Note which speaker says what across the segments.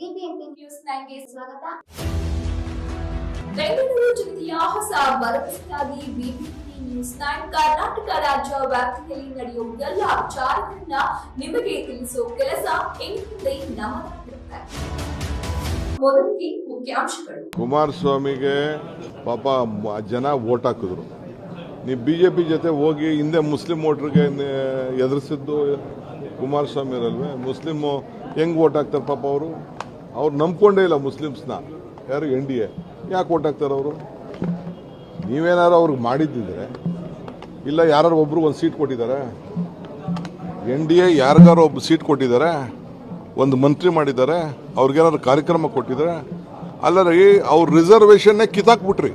Speaker 1: BBMP news ನೈನ್ಗೆ ಸ್ವಾಗತ.
Speaker 2: ಬೆಂಗಳೂರು ಜಿಲ್ಲೆಯ ಹೊಸ ಭರವಸೆಯಾಗಿ ಬಿಬಿಎಂಪಿ ನ್ಯೂಸ್ ನೈನ್ ಕರ್ನಾಟಕ ರಾಜ್ಯ ವ್ಯಾಪ್ತಿಯಲ್ಲಿ ನಡೆಯುವ ಎಲ್ಲ ವಿಚಾರಗಳನ್ನ ನಿಮಗೆ ತಿಳಿಸುವ ಕೆಲಸ ಇನ್ಮುಂದೆ ನಮ್ಮದಾಗಿರುತ್ತೆ ಮೊದಲಿಗೆ ಮುಖ್ಯಾಂಶಗಳು.
Speaker 3: ಕುಮಾರಸ್ವಾಮಿಗೆ ಪಾಪ ಮ- ಜನ ವೋಟ್ ಹಾಕಿದ್ರು. ನೀವು ಬಿ ಜೆ ಪಿ ಜೊತೆ ಹೋಗಿ ಹಿಂದೆ ಮುಸ್ಲಿಂ ವೋಟ್ರಿಗೆ ಎದುರಿಸಿದ್ದು ಕುಮಾರಸ್ವಾಮಿ ಇರಲ್ವೇ? ಮುಸ್ಲಿಮು ಹೆಂಗ್ ವೋಟ್ ಹಾಕ್ತಾರೆ ಪಾಪ ಅವರು? ಅವ್ರು ನಂಬ್ಕೊಂಡೇ ಇಲ್ಲ ಮುಸ್ಲಿಮ್ಸ್ನ. ಯಾರು ಎನ್ ಡಿ ಎ? ಯಾಕೆ ಹಾಕ್ತಾರೆ ಅವರು? ನೀವೇನಾದ್ರು ಅವ್ರಿಗೆ ಮಾಡಿದ್ದಿದ್ರೆ, ಇಲ್ಲ ಯಾರು ಒಬ್ರು ಒಂದು ಸೀಟ್ ಕೊಟ್ಟಿದ್ದಾರೆ, ಎನ್ ಡಿ ಎ ಯಾರಿಗಾರು ಒಬ್ಬ ಸೀಟ್ ಕೊಟ್ಟಿದ್ದಾರೆ, ಒಂದು ಮಂತ್ರಿ ಮಾಡಿದ್ದಾರೆ, ಅವ್ರಿಗೇನಾದ್ರು ಕಾರ್ಯಕ್ರಮ ಕೊಟ್ಟಿದ್ದಾರೆ ಅಲ್ಲರೀ ಅವ್ರ ರಿಸರ್ವೇಷನ್ನೇ ಕಿತ್ತಾಕ್ಬಿಟ್ರಿ.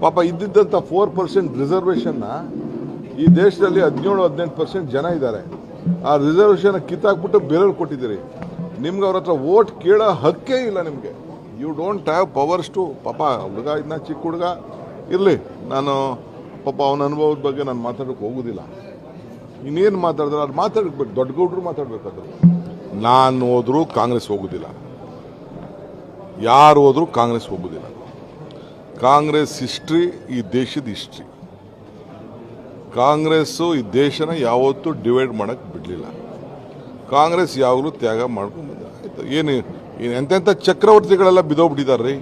Speaker 3: ಪಾಪ ಇದ್ದಿದ್ದಂಥ ಫೋರ್ ಪರ್ಸೆಂಟ್ ರಿಸರ್ವೇಷನ್ನ ಈ ದೇಶದಲ್ಲಿ ಹದಿನೇಳು, ಹದಿನೆಂಟು ಪರ್ಸೆಂಟ್ ಜನ ಇದ್ದಾರೆ. ಆ ರಿಸರ್ವೇಷನ್ ಕಿತ್ತಾಕ್ಬಿಟ್ಟು ಬೇರೆಯವ್ರು ಕೊಟ್ಟಿದ್ದೀರಿ. ನಿಮ್ಗೆ ಅವ್ರ ಹತ್ರ ಓಟ್ ಕೇಳೋ ಹಕ್ಕೇ ಇಲ್ಲ ನಿಮಗೆ. You don't have powers to ಪಾಪ ಹುಡುಗ ಇದನ್ನ ಚಿಕ್ಕ ಹುಡುಗ. ಇರಲಿ, ನಾನು ಪಾಪ ಅವನ ಅನುಭವದ ಬಗ್ಗೆ ನಾನು ಮಾತಾಡೋಕೆ ಹೋಗೋದಿಲ್ಲ. ಇನ್ನೇನು ಮಾತಾಡಿದ್ರೆ ಅದು ಮಾತಾಡ್ಬೇಕು, ದೊಡ್ಡ ಗೌಡ್ರು ಮಾತಾಡಬೇಕಾದ್ರು. ನಾನು ಹೋದರೂ ಕಾಂಗ್ರೆಸ್ ಹೋಗೋದಿಲ್ಲ. ಯಾರು ಹೋದರೂ ಕಾಂಗ್ರೆಸ್ ಹೋಗೋದಿಲ್ಲ. ಕಾಂಗ್ರೆಸ್ ಹಿಸ್ಟ್ರಿ ಈ ದೇಶದ ಹಿಸ್ಟ್ರಿ. ಕಾಂಗ್ರೆಸ್ಸು ಈ ದೇಶನ ಯಾವತ್ತೂ ಡಿವೈಡ್ ಮಾಡೋಕ್ಕೆ ಬಿಡಲಿಲ್ಲ. ಕಾಂಗ್ರೆಸ್ ಯಾವಾಗಲೂ ತ್ಯಾಗ ಮಾಡ್ಕೊಂಡು ಬಂದ ಆಯ್ತು ಏನು ಏನು ಎಂತೆಂಥ ಚಕ್ರವರ್ತಿಗಳೆಲ್ಲ ಬಿದ್ದೋಗ್ಬಿಟ್ಟಿದ್ದಾರೆ ರೀ?